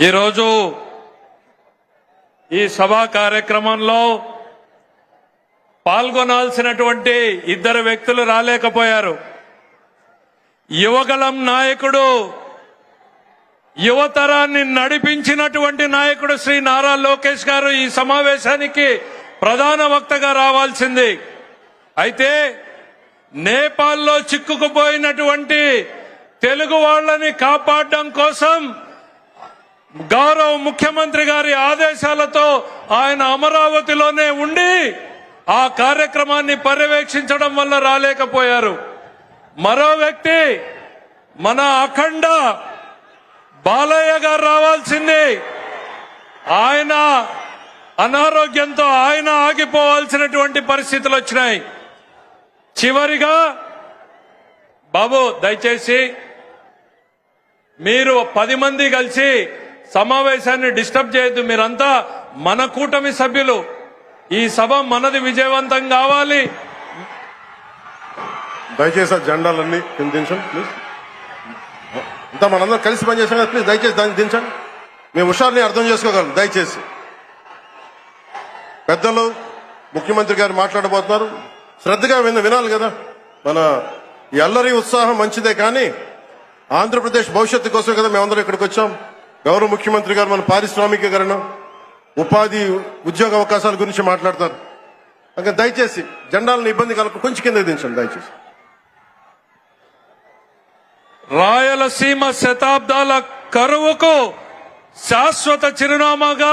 ఈరోజు ఈ సభా కార్యక్రమంలో పాల్గొనాల్సినటువంటి ఇద్దరు వ్యక్తులు రాలేకపోయారు. యువగలం నాయకుడు యువతరాన్ని నడిపించినటువంటి నాయకుడు శ్రీ నారా లోకేష్ గారు ఈ సమావేశానికి ప్రధాన వక్తగా రావాల్సింది. అయితే నేపాల్లో చిక్కుకుపోయినటువంటి తెలుగు వాళ్ళని కాపాడడం కోసం గౌరవ ముఖ్యమంత్రి గారి ఆదేశాలతో ఆయన అమరావతిలోనే ఉండి ఆ కార్యక్రమాన్ని పర్యవేక్షించడం వల్ల రాలేకపోయారు. మరో వ్యక్తి మన అఖండ బాలయ్య గారు రావాల్సింది. ఆయన అనారోగ్యంతో ఆయన ఆగిపోవాల్సినటువంటి పరిస్థితులు వచ్చినాయి. చివరిగా బాబు దయచేసి మీరు పది మంది కలిసి సమావేశాన్ని డిస్టర్బ్ చేయొద్దు. మీరంతా మన కూటమి సభ్యులు. ఈ సభ మనది విజయవంతం కావాలి. దయచేసి ఆ జెండాలన్నీ కింద దించండి ప్లీజ్. అంతా మనందరం కలిసి పనిచేసాం కదా ప్లీజ్ దయచేసి దాన్ని దించండి. మేము హుషారుని అర్థం చేసుకోగలం దయచేసి. పెద్దలు ముఖ్యమంత్రి గారు మాట్లాడబోతున్నారు. శ్రద్ధగా విన్న వినాలి కదా. మన ఎల్లరి ఉత్సాహం మంచిదే కానీ ఆంధ్రప్రదేశ్ భవిష్యత్తు కోసం కదా మేమందరం ఇక్కడికి వచ్చాం. గౌరవ ముఖ్యమంత్రి గారు మన పారిశ్రామికీకరణ ఉపాధి ఉద్యోగ అవకాశాల గురించి మాట్లాడతారు. అంటే దయచేసి జెండాలను ఇబ్బంది కలప కొంచెం కింద దించండి దయచేసి. రాయలసీమ శతాబ్దాల కరువుకు శాశ్వత చిరునామాగా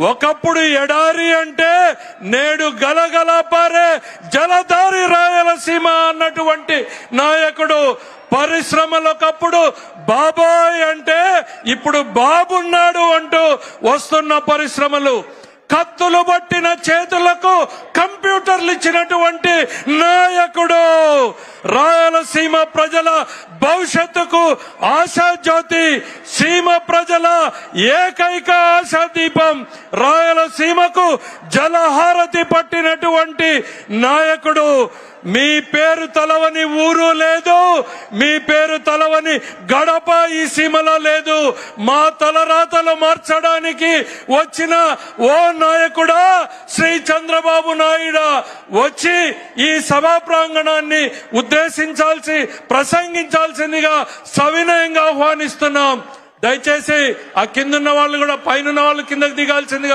ఒకప్పుడు ఎడారి అంటే నేడు గలగల పారే జలధారి రాయలసీమ అన్నటువంటి నాయకుడు. పరిశ్రమలు ఒకప్పుడు బాబాయ్ అంటే ఇప్పుడు బాబున్నాడు అంటూ వస్తున్న పరిశ్రమలు. కత్తులు పట్టిన చేతులకు ఆర్డర్లు ఇచ్చినటువంటి నాయకుడు. రాయలసీమ ప్రజల భవిష్యత్తుకు ఆశాజ్యోతి సీమ ప్రజల ఏకైక ఆశాదీపం రాయలసీమకు జలహారతి పట్టినటువంటి నాయకుడు. మీ పేరు తలవని ఊరు లేదు మీ పేరు తలవని గడప ఈ సీమలో లేదు. మా తలరాతలు మార్చడానికి వచ్చిన ఓ నాయకుడా శ్రీ చంద్రబాబు నాయుడు వచ్చి ఈ సభా ప్రాంగణాన్ని ఉద్దేశించాల్సి ప్రసంగించాల్సిందిగా సవినయంగా ఆహ్వానిస్తున్నాం. దయచేసి ఆ కిందున్న వాళ్ళు కూడా పైన వాళ్ళు కిందకి దిగాల్సిందిగా